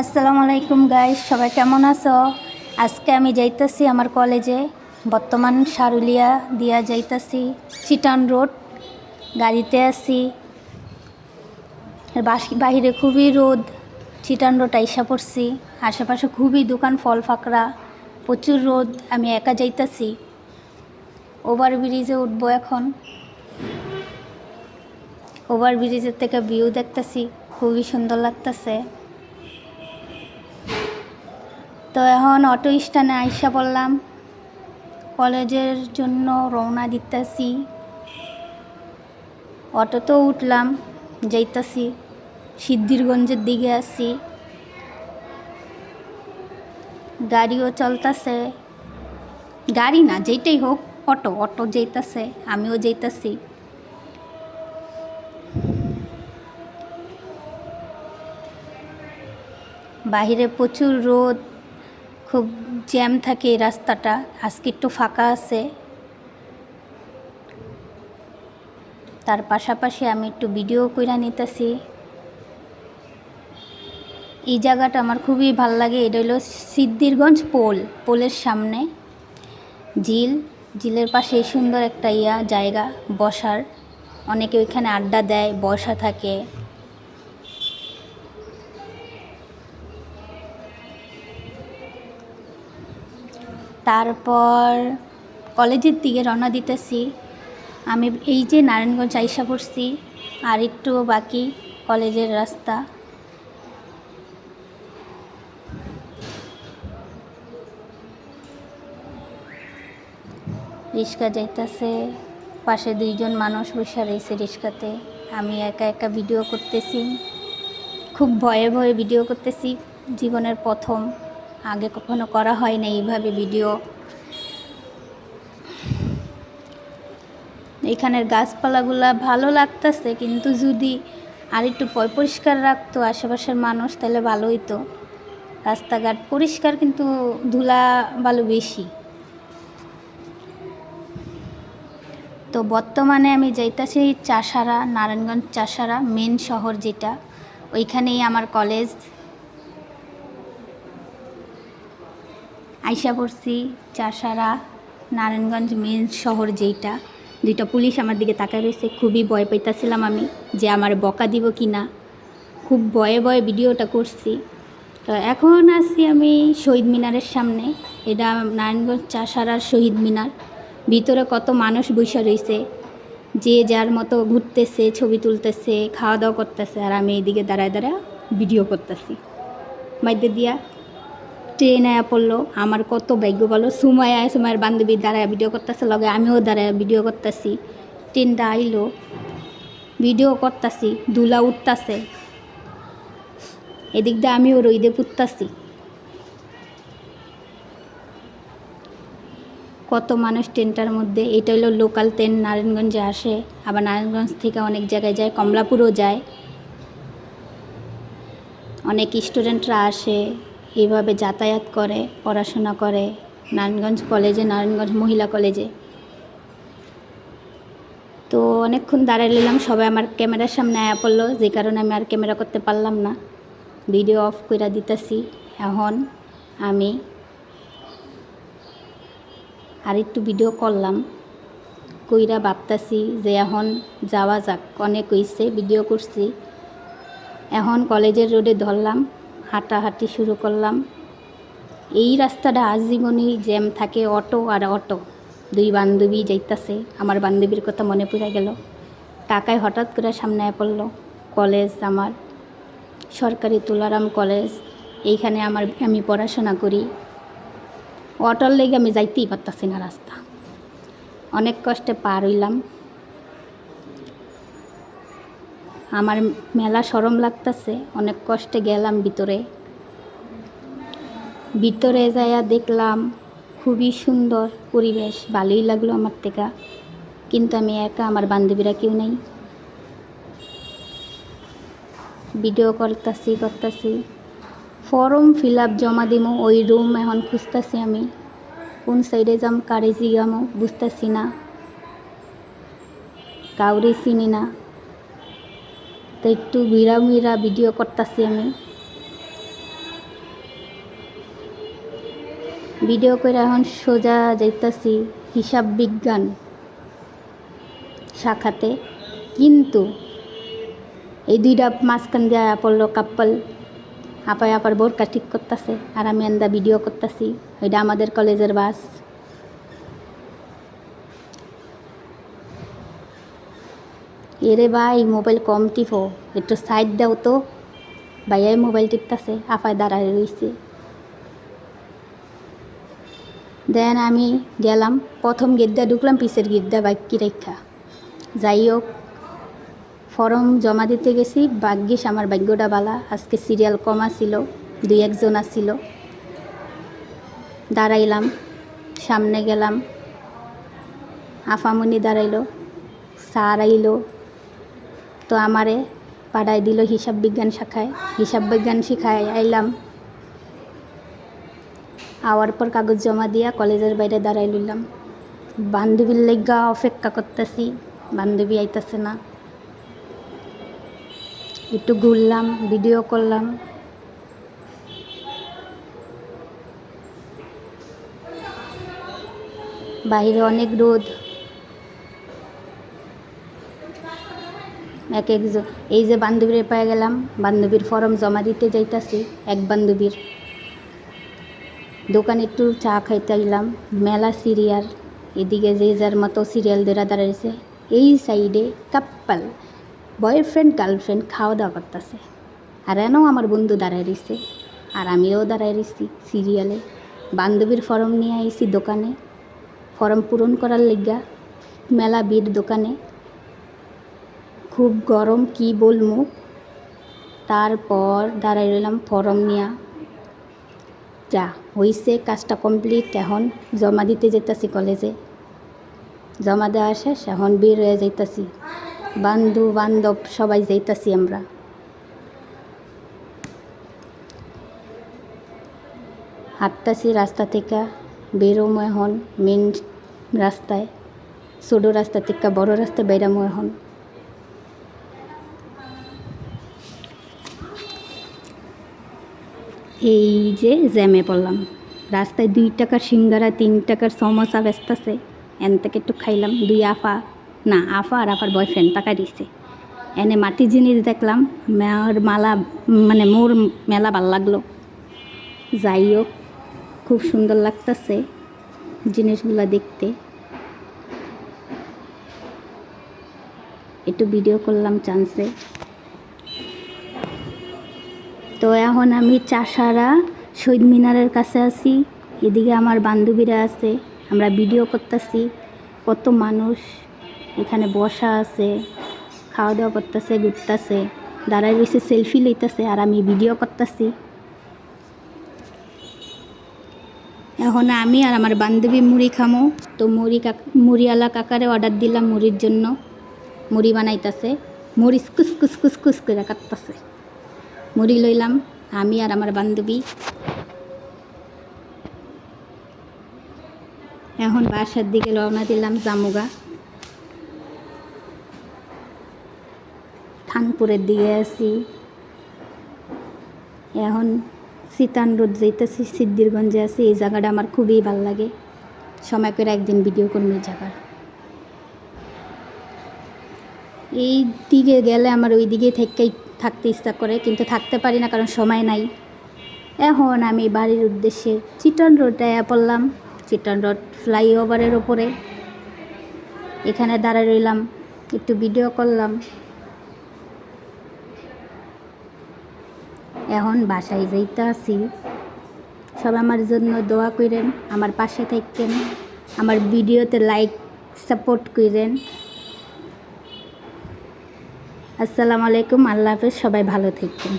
আসসালামু আলাইকুম গাইস সবাই কেমন আছো? আজকে আমি যাইতাছি আমার কলেজে বর্তমান সারুলিয়া দিয়া যাইতাছি। চিটান রোড গাড়িতে আছি। বাহিরে খুবই রোদ। চিটান রোড আইসা পড়ছি। আশেপাশে খুবই দোকান ফল ফাকড়া প্রচুর রোদ, আমি একা যাইতাছি। ওভার ব্রিজে উঠবো এখন। ওভার ব্রিজের থেকে ভিউ দেখতেছি। খুবই সুন্দর লাগতেছে। তো এখন অটো স্ট্যান্ডে আইসা পড়লাম। কলেজের জন্য রওনা দিতেছি। অটোতেও উঠলাম, যাইতাছি। সিদ্ধিরগঞ্জের দিকে আছি। গাড়িও চলতেছে। গাড়ি না যেটাই হোক, অটো অটো যাইতাছে, আমিও যাইতাছি। বাহিরে প্রচুর রোদ খুব জ্যাম থাকে এই রাস্তাটা। আজকে একটু ফাঁকা আছে। তার পাশাপাশি আমি একটু ভিডিও কইরা নিতেছি। এই জায়গাটা আমার খুবই ভালো লাগে। এটা হলো সিদ্ধিরগঞ্জ পোল, পোলের সামনে। ঝিল, ঝিলের পাশে সুন্দর একটা ইয়া জায়গা, বসার। অনেকে ওইখানে আড্ডা দেয়, বসা থাকে। তারপর কলেজের দিকে রওনা দিতেছি। আমি এই যে নারায়ণগঞ্জ আইসা পড়ছি, আর একটু বাকি কলেজের রাস্তা। রিক্সা যাইতেছে, পাশে দুইজন মানুষ বসে রয়েছে রিক্সাতে। আমি একা একা ভিডিও করতেছি। খুব ভয়ে ভয়ে ভিডিও করতেছি, জীবনের প্রথম। আগে কখনো করা হয় না এইভাবে ভিডিও। এখানের গাছপালাগুলা ভালো লাগতেছে, কিন্তু যদি আর একটু পরিষ্কার রাখতো আশেপাশের মানুষ, তাহলে ভালো হইতো। রাস্তাঘাট পরিষ্কার, কিন্তু ধুলা ভালো বেশি। তো বর্তমানে আমি যাইতাছি চাষারা, নারায়ণগঞ্জ চাষারা, মেন শহর যেটা। ওইখানেই আমার কলেজ। আইসা পড়ছি, চাষারা, নারায়ণগঞ্জ মেন শহর যেইটা। দুইটা পুলিশ আমার দিকে তাকায় রয়েছে, খুবই ভয় পাইতাছিলাম আমি যে আমার বকা দিব কি না খুব ভয়ে ভয়ে ভিডিওটা করছি। তো এখন আছি আমি শহীদ মিনারের সামনে। এটা নারায়ণগঞ্জ চাষারার শহীদ মিনার। ভিতরে কত মানুষ বসে রয়েছে, যে যার মতো ঘুরতেছে, ছবি তুলতেছে খাওয়া দাওয়া করতেছে, আর আমি এইদিকে দাঁড়ায় দাঁড়ায় ভিডিও করতেছি। মাইদের দিয়া। ট্রেন আয়া পড়ল। আমার কত ভাগ্য বলো সুমায় আয় সুমায়ের বান্ধবী দাঁড়ায় ভিডিও করতেছে, লগে আমিও দাঁড়ায় ভিডিও করতেছি। ট্রেনটা আইলো ভিডিও করতেছি, দুলা উঠতাছে। এদিক দিয়ে আমিও রইদে পুততাছি। কত মানুষ ট্রেনটার মধ্যে। এটা হলো লোকাল ট্রেন নারায়ণগঞ্জে আসে। আবার নারায়ণগঞ্জ থেকে অনেক জায়গায় যায়, কমলাপুরও যায়। অনেক স্টুডেন্টরা আসে। এইভাবে যাতায়াত করে, পড়াশোনা করে, নারায়ণগঞ্জ কলেজে, নারায়ণগঞ্জ মহিলা কলেজে। তো অনেকক্ষণ দাঁড়ায় নিলাম সবাই আমার ক্যামেরার সামনে আয়া পড়ল, যে কারণে আমি আর ক্যামেরা করতে পারলাম না। ভিডিও অফ করে দিতেছি। এখন আমি আর একটু ভিডিও করলাম, কইরা ভাবতাছি যে এখন যাওয়া যাক। অনেক হইছে, ভিডিও করছি। এখন কলেজের রোডে ধরলাম। হাঁটাহাঁটি শুরু করলাম। এই রাস্তাটা আজীবনই জ্যাম থাকে অটো আর অটো। দুই বান্ধবী যাইতাছে। আমার বান্ধবীর কথা মনে পড়ে গেল। টাকায় হঠাৎ করে সামনে পড়ল। কলেজ আমার, সরকারি তুলারাম কলেজ। এইখানে আমার, আমি পড়াশোনা করি। অটোর লেগে আমি যাইতেই পারতাছি না রাস্তা। অনেক কষ্টে পার হইলাম। আমার মেলা সরম লাগতাছে, অনেক কষ্টে গেলাম ভিতরে। ভিতরে যাইয়া দেখলাম, খুবই সুন্দর পরিবেশ, ভালোই লাগল আমার থেকে। কিন্তু আমি একা, আমার বান্ধবীরা কেউ নেই। ভিডিও করতেছি করতেছি। ফর্ম ফিল আপ জমা দিমু, ওই রুম এখন খুঁজতেছি আমি। কোন সাইডে যাম, কারে জিগামো, বুঝতেছি না। কাউরে চিনি না। তো একটু মিরা মিরা ভিডিও করতেছি আমি। ভিডিও করে এখন সোজা যাইতাছি হিসাব বিজ্ঞান শাখাতে। কিন্তু এই দুইটা মাঝখান দিয়ে পড়ল কাপল আপায় আপার বোরকা ঠিক করতেছে আর আমি আন্দা ভিডিও করতেছি। ওইটা আমাদের কলেজের বাস। এরে ভাই, মোবাইল কম টিপো একটু সাইড দাও তো। ভাইয়াই মোবাইল টিপতেছে আপায় দাঁড়ায় রয়েছে দেন আমি গেলাম, প্রথম গিদ্দা ঢুকলাম পিসের গিদ্দা বাইক কি রেখা। যাই হোক, ফর্ম জমা দিতে গেছি, ভাগ্যিস আমার ভাগ্যটা বালা আজকে সিরিয়াল কমা ছিল দুই একজন আসছিল দাঁড়াইলাম, সামনে গেলাম। আফামনি দাঁড়াইলো, স্যার আইলো। তো আমারে পাড়ায় দিল হিসাব বিজ্ঞান শাখায়। হিসাব বিজ্ঞান শিখায় আইলাম। আওয়ার পর কাগজ জমা দিয়া কলেজের বাইরে দাঁড়াই লইলাম। বান্ধবীর লেগা অপেক্ষা করতেছি, বান্ধবী আইতাছে না। একটু ঘুরলাম ভিডিও করলাম। বাইরে অনেক রোদ এক একজন এই যে বান্ধবীর পায়ে গেলাম, বান্ধবীর ফর্ম জমা দিতে যাইতাছি, এক বান্ধবীর। দোকানে একটু চা খাইতে গেলাম মেলা সিরিয়াল, এদিকে যে যার মতো সিরিয়াল দেরা দাঁড়াইছে, এই সাইডে কাপ্পাল, বয়ফ্রেন্ড, গার্লফ্রেন্ড খাওয়া দাওয়া করতেছে। আর এনেও আমার বন্ধু দাঁড়ায় রয়েছে আর আমিও দাঁড়ায় রয়েছি সিরিয়ালে। বান্ধবীর ফর্ম নিয়ে আইছি দোকানে, ফর্ম পূরণ করার লিগা মেলা ভিড় দোকানে খুব গরম কি বলব তারপর দাঁড়াই রইলাম ফরম নিয়া। যা, হইছে কাজটা কমপ্লিট, এখন জমা দিতে যেতেছি কলেজে। জমা দেওয়া শেষ, এখন বের হয়ে যাইতাছি। বান্ধু, বান্ধব, সবাই যাইতাছি আমরা। হাঁটতাছি রাস্তা থেকে, বেরোমো এখন মেন রাস্তায়, ছোটো রাস্তা থেকে বড় রাস্তায় বেরামো এখন। এই যে জ্যামে পড়লাম। রাস্তায় দুই টাকার সিঙ্গারা, তিন টাকার সমোসা বেচতেছে এন থেকে একটু খাইলাম, দুই আফা, না, আফা আর আফার বয়ফ্রেন্ড টাকা দিচ্ছে এনে মাটির জিনিস দেখলাম মেয়র মালা মানে মোর মেলা ভালো লাগল। যাই হোক খুব সুন্দর লাগতেছে জিনিসগুলো দেখতে। একটু ভিডিও করলাম চান্সে তো এখন আমি চাষারা শহীদ মিনারের কাছে আছি। এদিকে আমার বান্ধবীরা আছে, আমরা ভিডিও করতেছি। কত মানুষ এখানে বসা আছে খাওয়া দাওয়া করতেছে, ঘুরতেছে। দাঁড়ায় রয়েছে সেলফি লইতেছে আর আমি ভিডিও করতেছি। এখন আমি আর আমার বান্ধবী মুড়ি খামো। তো মুড়ি কাক, মুড়িওয়ালা কাকারে অর্ডার দিলাম মুড়ির জন্য। মুড়ি বানাইতেছে। মুড়ি কুস কুস কুস কুস করে কাটতেছে। মুড়ি লইলাম, আমি আর আমার বান্ধবী। এখন বাসার দিকে রওনা দিলাম জামুগা। খানপুরের দিকে আছি। এখন সিতান রোড যাইতেছি, সিদ্ধিরগঞ্জে আছি। এই জায়গাটা আমার খুবই ভালো লাগে। সময় করে একদিন ভিডিও করব এই জায়গার। এই দিকে গেলে আমার ওই দিকে থেকেই থাকতে ইচ্ছা করে, কিন্তু থাকতে পারি না কারণ সময় নাই। এখন আমি বাড়ির উদ্দেশ্যে চিটন রোডে পড়লাম। চিটন রোড ফ্লাইওভারের ওপরে এখানে দাঁড়ায় রইলাম, একটু ভিডিও করলাম। এখন বাসায় যাইতে আসি সব আমার জন্য দোয়া করেন আমার পাশে থাকেন আমার ভিডিওতে লাইক সাপোর্ট করেন আসসালামু আলাইকুম আল্লাহ হাফেজ সবাই ভালো থাকবেন।